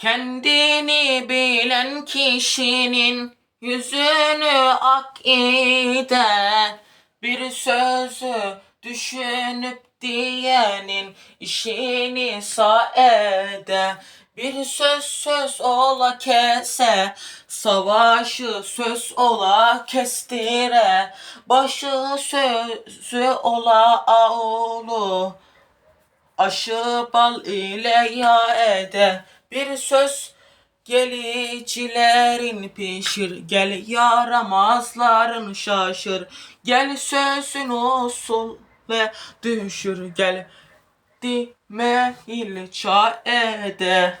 Kendini bilen kişinin yüzünü ak eder. Bir sözü düşünüp diyenin işini eder. Bir söz söz ola kese, savaşı söz ola kestire. Başı sözü ola ağulu, aşı bal ile ya ede. Bir söz gelicilerin pişir, gel yaramazların şaşır. Gel sözün usul ve düşür, gel dimehil ça ede.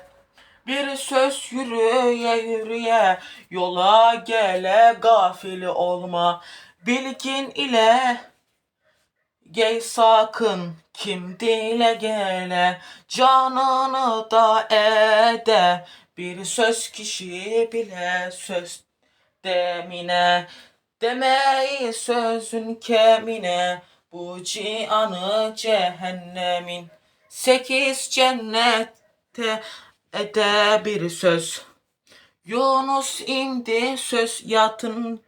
Bir söz yürüye yürüye yola gele gafil olma. Bilgin ile Gey sakın kim dile gele canını da ede. Bir söz kişi bile söz demine. Demeyi sözün kemine bu cihanı cehennemin. Sekiz cennette ede bir söz. Yunus indi söz yatından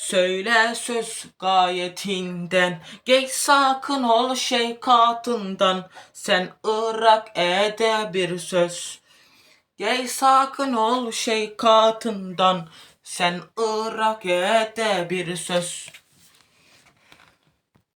Söyle söz gayetinden Geç sakın ol şey katından Sen ırak ede bir söz Geç sakın ol şey katından Sen ırak ede bir söz